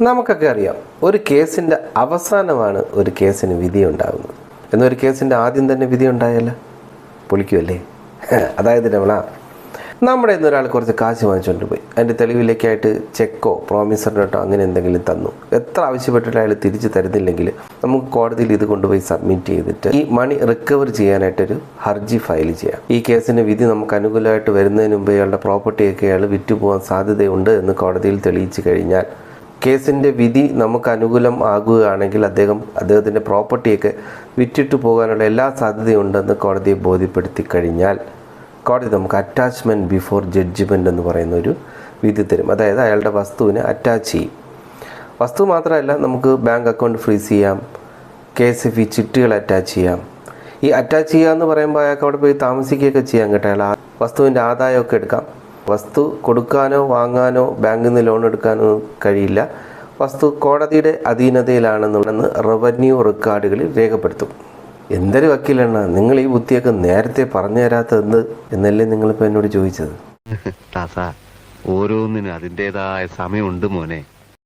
നമുക്കൊക്കെ അറിയാം ഒരു കേസിന്റെ അവസാനമാണ് ഒരു കേസിന് വിധി ഉണ്ടാകുന്നത്. എന്നൊരു കേസിന്റെ ആദ്യം തന്നെ വിധി ഉണ്ടായല്ല? പൊളിക്കുമല്ലേ അതായത് രമണ നമ്മുടെ ഇന്ന് ഒരാൾ കുറച്ച് കാശ് വാങ്ങിച്ചുകൊണ്ട് പോയി. അതിന്റെ തെളിവിലേക്കായിട്ട് ചെക്കോ പ്രോമിസറി നോട്ടോ അങ്ങനെ എന്തെങ്കിലും തന്നു. എത്ര ആവശ്യപ്പെട്ടിട്ട് അയാൾ തിരിച്ച് തരുന്നില്ലെങ്കിൽ നമുക്ക് കോടതിയിൽ ഇത് കൊണ്ടുപോയി സബ്മിറ്റ് ചെയ്തിട്ട് ഈ മണി റിക്കവർ ചെയ്യാനായിട്ടൊരു ഹർജി ഫയൽ ചെയ്യാം. ഈ കേസിന് വിധി നമുക്ക് അനുകൂലമായിട്ട് വരുന്നതിന് മുമ്പ് ഇയാളുടെ പ്രോപ്പർട്ടിയൊക്കെ അയാൾ വിറ്റുപോകാൻ സാധ്യതയുണ്ട് എന്ന് കോടതിയിൽ തെളിയിച്ചു കഴിഞ്ഞാൽ കേസിന്റെ വിധി നമുക്ക് അനുകൂലം ആകുകയാണെങ്കിൽ അദ്ദേഹം അദ്ദേഹത്തിന്റെ പ്രോപ്പർട്ടിയൊക്കെ വിറ്റിട്ട് പോകാനുള്ള എല്ലാ സാധ്യതയുണ്ടെന്ന് കോടതിയെ ബോധ്യപ്പെടുത്തി കഴിഞ്ഞാൽ കോടതി നമുക്ക് അറ്റാച്ച്മെന്റ് ബിഫോർ ജഡ്ജ്മെന്റ് എന്ന് പറയുന്ന ഒരു വിധി തരും. അതായത് അയാളുടെ വസ്തുവിനെ അറ്റാച്ച് ചെയ്യും. വസ്തു മാത്രമല്ല നമുക്ക് ബാങ്ക് അക്കൗണ്ട് ഫ്രീസ് ചെയ്യാം കെ എസ് എഫ് ഇ ചിട്ടികൾ അറ്റാച്ച് ചെയ്യാം. ഈ അറ്റാച്ച് ചെയ്യുക എന്ന് പറയുമ്പോൾ അയാൾക്ക് അവിടെ പോയി താമസിക്കുകയൊക്കെ ചെയ്യാം കേട്ടോ. അയാൾ വസ്തുവിന്റെ ആദായമൊക്കെ എടുക്കാം. വസ്തു കൊടുക്കാനോ വാങ്ങാനോ ബാങ്കിൽ നിന്ന് ലോൺ എടുക്കാനോ കഴിയില്ല. വസ്തു കോടതിയുടെ അധീനതയിലാണെന്നുണ്ടെന്ന് റവന്യൂ റെക്കോർഡുകളിൽ രേഖപ്പെടുത്തും. എന്തൊരു വക്കീലാണ് നിങ്ങൾ ഈ ബുദ്ധിയൊക്കെ നേരത്തെ പറഞ്ഞു തരാത്തത് എന്നല്ലേ നിങ്ങളിപ്പോൾ എന്നോട് ചോദിച്ചത്? ഓരോന്നിനും അതിന്റെതായ സമയമുണ്ട് മോനെ.